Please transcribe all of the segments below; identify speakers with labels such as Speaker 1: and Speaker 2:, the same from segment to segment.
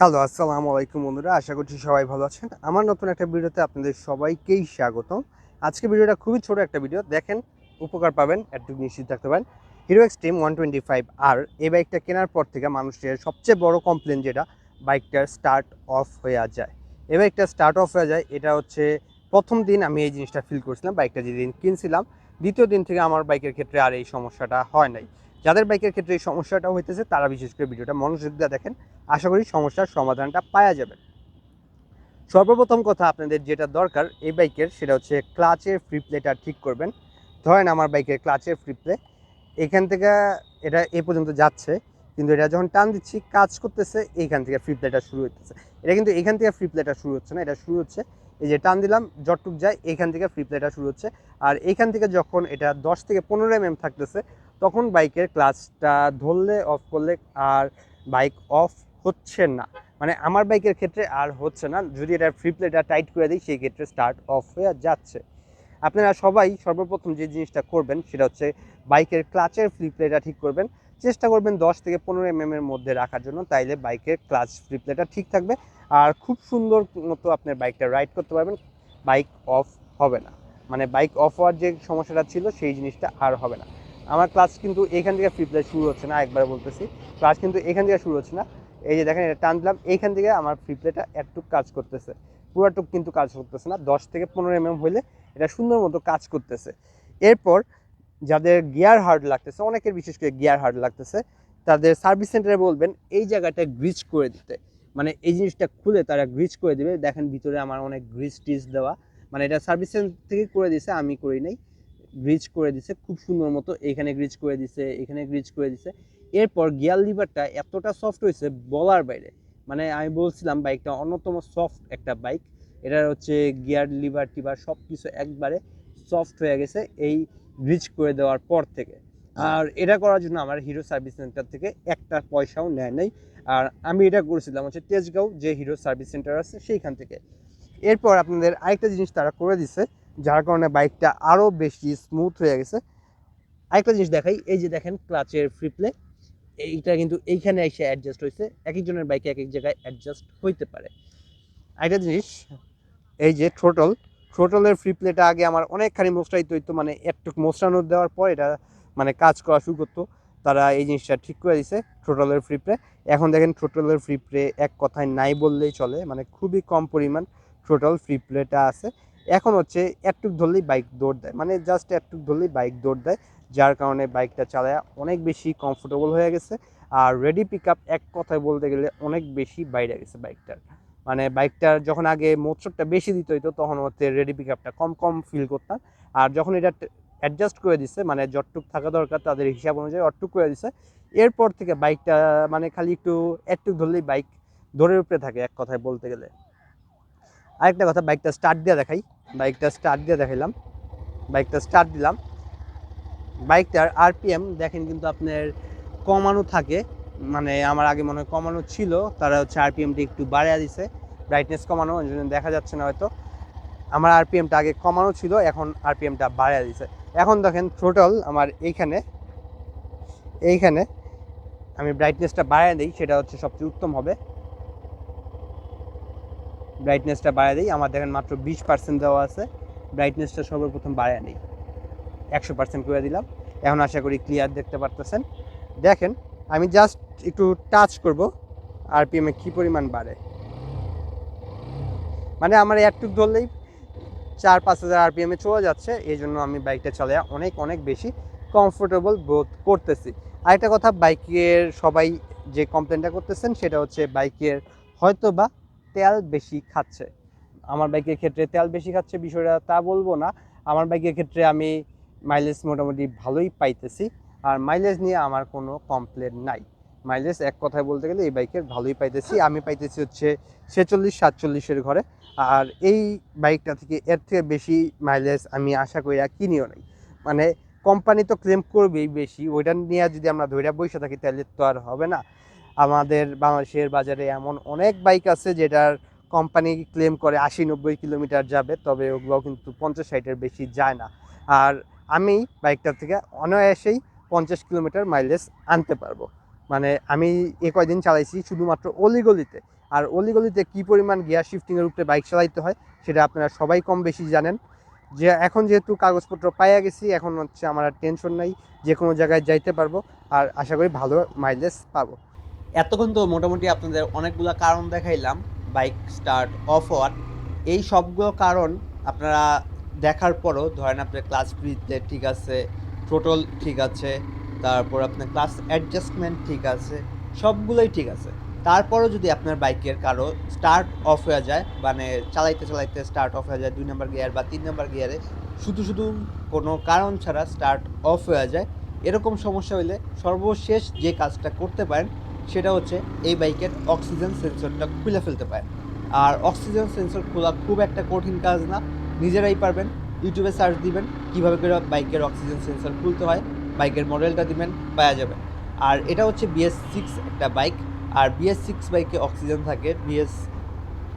Speaker 1: Hello আসসালামু আলাইকুম বন্ধুরা, আশা করছি সবাই ভালো আছেন। আমার নতুন একটা ভিডিওতে আপনাদের সবাইকেই স্বাগতম। আজকে ভিডিওটা খুবই ছোট একটা ভিডিও। দেখেন, উপকার পাবেন একটু নিশ্চিত থাকতে পারেন। Hero Xtreme one twenty five আর এই বাইকটা কেনার পর থেকে মানুষের সবচেয়ে বড় কমপ্লেন যেটা, বাইকটার স্টার্ট অফ হয়ে যায়। এই বাইকটা স্টার্ট অফ হয়ে যায়, এটা হচ্ছে প্রথম দিন আমি এই জিনিসটা ফিল করছিলাম, বাইকটা যেদিন কিনছিলাম, দ্বিতীয় দিন থেকে আমার বাইকের ক্ষেত্রে আর এই সমস্যাটা হয় নাই। যাদের বাইকের ক্ষেত্রে এই সমস্যাটা হইতেছে, তারা বিশেষ করে ভিডিওটা মনোযোগ দিয়ে দেখেন। আশা করি সমস্যার সমাধানটা পাওয়া যাবে। সর্বপ্রথম কথা আপনাদের যেটা দরকার এই বাইকের, সেটা হচ্ছে ক্লাচের ফ্রি প্লেটা ঠিক করবেন। ধরেন আমার বাইকের ক্লাচের ফ্রি প্লে। এখান থেকে এটা এ পর্যন্ত যাচ্ছে, কিন্তু এটা যখন টান দিচ্ছি, কাজ করতেছে, এইখান থেকে ফ্রি প্লেটা শুরু হইতেছে। এটা কিন্তু এখান থেকে ফ্রি প্লেটা শুরু হচ্ছে না, এটা শুরু হচ্ছে, এই যে টান দিলাম, যতটুক যায় এইখান থেকে ফ্রি প্লেটা শুরু হচ্ছে। আর এইখান থেকে যখন এটা দশ থেকে পনেরো এম এম থাকতেছে তখন বাইকের ক্লাচটা ধরলে অফ করলে আর বাইক অফ হচ্ছে না। মানে আমার বাইকের ক্ষেত্রে আর হচ্ছে না। যদি এটা ফ্রি প্লেটা টাইট করে দিই, সেই ক্ষেত্রে স্টার্ট অফ হয়ে যাচ্ছে। আপনারা সবাই সর্বপ্রথম যে জিনিসটা করবেন, সেটা হচ্ছে বাইকের ক্লাচের ফ্রি প্লেটা ঠিক করবেন। চেষ্টা করবেন দশ থেকে পনেরো এম এর মধ্যে রাখার জন্য, তাইলে বাইকের ক্লাচ ফ্রি প্লেটা ঠিক থাকবে। আর খুব সুন্দর মতো আপনার বাইকটা রাইড করতে পারবেন। বাইক অফ হবে না। মানে বাইক অফ হওয়ার যে সমস্যাটা ছিল, সেই জিনিসটা আর হবে না। আমার ক্লাস কিন্তু এখান থেকে ফ্রি প্লে শুরু হচ্ছে না, একবার বলতেছি। ক্লাস কিন্তু এখান থেকে শুরু হচ্ছে না। এই যে দেখেন, এটা টান দিলাম এইখান থেকে আমার ফ্রি প্লেটা একটুক কাজ করতেছে। পুরাটুক কিন্তু কাজ করতেছে না, দশ থেকে পনেরো এম হইলে এটা সুন্দর মতো কাজ করতেছে। এরপর যাদের গিয়ার হার্ড লাগতেছে, অনেকের বিশেষ করে গিয়ার হার্ড লাগতেছে, তাদের সার্ভিস সেন্টারে বলবেন, এই জায়গাটা গ্রিজ করে দিতে। মানে এই জিনিসটা খুলে তারা গ্রিজ করে দেবে। দেখেন ভিতরে আমার অনেক গ্রিজ টিজ দেওয়া। মানে এটা সার্ভিস সেন্টার থেকে করে দিছে, আমি করি নাই। গ্রিজ করে দিছে, খুব সুন্দর মতো এখানে গ্রিজ করে দিছে, এখানে গ্রিজ করে দিছে। এরপর গিয়ার লিভারটা এতটা সফট হয়েছে বলার বাইরে। মানে আমি বলছিলাম বাইকটা অন্যতম সফট একটা বাইক। এটার হচ্ছে গিয়ার লিভার টিভার সব কিছু একবারে সফট হয়ে গেছে এই গ্রিজ করে দেওয়ার পর থেকে। আর এটা করার জন্য আমার হিরো সার্ভিস সেন্টার থেকে একটা পয়সাও নেয় নাই। আর আমি এটা করেছিলাম হচ্ছে তেজগাঁও যে হিরো সার্ভিস সেন্টার আছে সেইখান থেকে। এরপর আপনাদের আরেকটা জিনিস তারা করে দিছে যার কারণে বাইকটা আরও বেশি স্মুথ হয়ে গেছে। আরেকটা জিনিস দেখাই, এই যে দেখেন ক্লাচের ফ্রি প্লে এইটা কিন্তু এইখানে এসে অ্যাডজাস্ট হয়েছে। এক একজনের বাইকে এক এক জায়গায় অ্যাডজাস্ট হইতে পারে। আরেকটা জিনিস, এই যে থ্রোটল থ্রোটলের ফ্রি প্লেটা আগে আমার অনেকখানি মোস্টাইতে হইতো মানে একটু মোস্টানো দেওয়ার পর এটা মানে কাজ করা শুরু করতো। তারা এই জিনিসটা ঠিক করে দিছে থ্রোটলের ফ্রি প্লে এখন দেখেন থ্রোটলের ফ্রি প্লে এক কথায় নাই বললেই চলে মানে খুবই কম পরিমাণ থ্রোটল ফ্রি প্লেটা আছে। এখন হচ্ছে একটুক ধরলেই বাইক দৌড় দেয়। মানে জাস্ট একটুক ধরলেই বাইক দৌড় দেয়, যার কারণে বাইকটা চালায় অনেক বেশি কমফোর্টেবল হয়ে গেছে আর রেডি পিক আপ এক কথায় বলতে গেলে অনেক বেশি বাইরে গেছে বাইকটার। মানে বাইকটার যখন আগে মোটরটা বেশি দিতে হইতো, তখন হচ্ছে রেডি পিক কম কম ফিল করতাম। আর যখন এটা অ্যাডজাস্ট করে দিছে মানে যতটুক থাকা দরকার তাদের হিসাব অনুযায়ী অটটুক করে দিছে, এরপর থেকে বাইকটা মানে খালি একটু একটু ধরলেই বাইক ধরে উপরে থাকে এক কথায় বলতে গেলে। আরেকটা কথা, বাইকটা স্টার্ট দিয়ে দেখাই। বাইকটা স্টার্ট দিয়ে দেখাইলাম। বাইকটা স্টার্ট দিলাম। বাইকটার আরপিএম দেখেন কিন্তু আপনার কমানো থাকে। মানে আমার আগে মনে হয় কমানো ছিল, তারা হচ্ছে আরপিএমটা একটু বাড়িয়ে দিছে। ব্রাইটনেস কমানো ওই জন্য দেখা যাচ্ছে না হয়তো। আমার আরপিএমটা আগে কমানো ছিল, এখন আরপিএমটা বাড়িয়ে দিছে। এখন দেখেন টোটাল আমার এইখানে এইখানে আমি ব্রাইটনেসটা বাড়িয়ে দিই, সেটা হচ্ছে সবচেয়ে উত্তম হবে। ব্রাইটনেসটা বাড়িয়ে দিই। আমার দেখেন মাত্র বিশ পার্সেন্ট দেওয়া আছে। ব্রাইটনেসটা সর্বপ্রথম বাড়িয়ে নিই। একশো পার্সেন্ট করে দিলাম। এখন আশা করি ক্লিয়ার দেখতে পারতেছেন। দেখেন, আমি জাস্ট একটু টাচ করব। আরপিএমে কী পরিমাণ বাড়ে? মানে আমার একটু ধরলেই চার পাঁচ হাজার আরপিএমে চলে যাচ্ছে। এই জন্য আমি বাইকটা চালিয়ে অনেক অনেক বেশি কমফোর্টেবল বোধ করতেছি। আরেকটা কথা বাইকের সবাই যে কমপ্লেনটা করতেছেন, সেটা হচ্ছে বাইকের হয়তো বা তেল বেশি খাচ্ছে। আমার বাইকের ক্ষেত্রে তেল বেশি খাচ্ছে বিষয়টা তা বলব না। আমার বাইকের ক্ষেত্রে আমি মাইলেজ মোটামুটি ভালোই পাইতেছি। আর মাইলেজ নিয়ে আমার কোনো কমপ্লেন নাই। মাইলেজ এক কথায় বলতে গেলে এই বাইকের ভালোই পাইতেছি। আমি পাইতেছি হচ্ছে ছেচল্লিশ সাতচল্লিশের ঘরে। আর এই বাইকটা থেকে এর থেকে বেশি মাইলেজ আমি আশা করি আর কিনিও নাই। মানে কোম্পানি তো ক্লেম করবেই বেশি। ওইটা নিয়ে যদি আমরা ধৈর্য বসে থাকি তাহলে তো আর হবে না। আমাদের বাংলাদেশের বাজারে এমন অনেক বাইক আছে যেটার কোম্পানি ক্লেম করে আশি নব্বই কিলোমিটার যাবে, তবে ওগুলো কিন্তু পঞ্চাশ ষাটের বেশি যায় না। আর আমি বাইকটা থেকে অনায়াসেই পঞ্চাশ কিলোমিটার মাইলেজ আনতে পারব। মানে আমি এ কয়দিন চালাইছি শুধুমাত্র অলিগলিতে। আর অলিগলিতে কি পরিমাণ গিয়ার শিফটিংয়ের উপরে বাইক চালাইতে হয়, সেটা আপনারা সবাই কম বেশি জানেন। যে এখন যেহেতু কাগজপত্র পাইয়া গেছি, এখন হচ্ছে আমার টেনশন নাই যে কোনো জায়গায় যাইতে পারব। আর আশা করি ভালো মাইলেজ পাবো।
Speaker 2: এতক্ষণ তো মোটামুটি আপনাদের অনেকগুলো কারণ দেখাইলাম বাইক স্টার্ট অফ হওয়ার এই সবগুলো কারণ আপনারা দেখার পরও ধরেন আপনার ক্লাস ফ্রিতে ঠিক আছে টোটাল ঠিক আছে, তারপর আপনার ক্লাস অ্যাডজাস্টমেন্ট ঠিক আছে, সবগুলোই ঠিক আছে। তারপরও যদি আপনার বাইকের কারও স্টার্ট অফ হয়ে যায় মানে চালাইতে চালাইতে স্টার্ট অফ হয়ে যায়, দুই নম্বর গিয়ার বা তিন নম্বর গিয়ারে শুধু শুধু কোনো কারণ ছাড়া স্টার্ট অফ হয়ে যায়, এরকম সমস্যা হলে সর্বশেষ যে কাজটা করতে পারেন সেটা হচ্ছে এই বাইকের অক্সিজেন সেন্সরটা খুলে ফেলতে পারেন আর অক্সিজেন সেন্সর খোলা খুব একটা কঠিন কাজ না। নিজেরাই পারবেন, ইউটিউবে সার্চ দিবেন কীভাবে করে বাইকের অক্সিজেন সেন্সর খুলতে হয়, বাইকের মডেলটা দিবেন, পাওয়া যাবে। আর এটা হচ্ছে বিএস সিক্স একটা বাইক। আর বিএস সিক্স বাইকে অক্সিজেন থাকে বিএস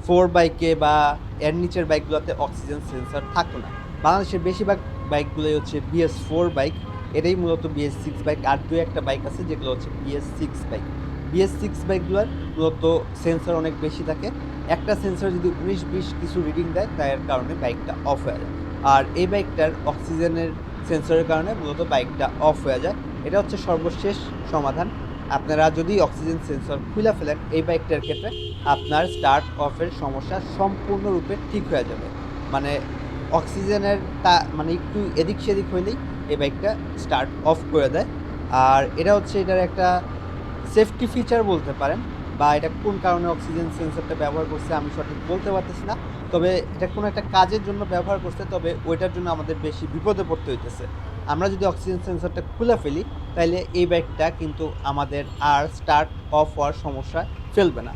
Speaker 2: ফোর বাইকে বা এর নিচের বাইকগুলোতে অক্সিজেন সেন্সর থাকতো না। বাংলাদেশের বেশিরভাগ বাইকগুলোই হচ্ছে বিএস ফোর বাইক। এটাই মূলত বিএস সিক্স বাইক। আর দু একটা বাইক আছে যেগুলো হচ্ছে BS six bike. BS six বাইকগুলোর মূলত সেন্সর অনেক বেশি থাকে। একটা সেন্সর যদি উনিশ বিশ কিছু রিডিং দেয়, তার কারণে বাইকটা অফ হয়ে যায়। আর এই বাইকটার অক্সিজেনের সেন্সরের কারণে মূলত বাইকটা অফ হয়ে যায়। এটা হচ্ছে সর্বশেষ সমাধান। আপনারা যদি অক্সিজেন সেন্সর খুলে ফেলেন, এই বাইকটার ক্ষেত্রে আপনার স্টার্ট অফের সমস্যা সম্পূর্ণরূপে ঠিক হয়ে যাবে। মানে অক্সিজেনের তা মানে একটু এদিক সেদিক হইলেই এই বাইকটা স্টার্ট অফ করে দেয়। আর এটা হচ্ছে এটার একটা সেফটি ফিচার বলতে পারেন বা এটা কোন কারণে অক্সিজেন সেন্সরটা ব্যবহার করছে আমি সঠিক বলতে পারতেছি না। তবে এটা কোনো একটা কাজের জন্য ব্যবহার করছে, তবে ওইটার জন্য আমাদের বেশি বিপদে পড়তে হইতেছে। আমরা যদি অক্সিজেন সেন্সরটা খুলে ফেলি তাহলে এই ব্যাগটা কিন্তু আমাদের আর স্টার্ট অফ হওয়ার সমস্যা ফেলবে না।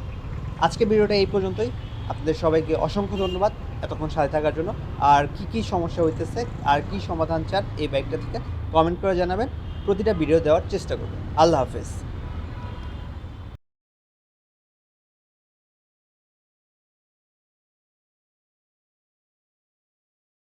Speaker 2: আজকে ভিডিওটা এই পর্যন্তই। আপনাদের সবাইকে অসংখ্য ধন্যবাদ এতক্ষণ সাথে থাকার জন্য। আর কি কি সমস্যা হইতেছে, আর কি সমাধান চান এই ব্যাগটা থেকে কমেন্ট করে জানাবেন। প্রতিটা ভিডিও দেওয়ার চেষ্টা করবেন। আল্লাহ হাফেজ।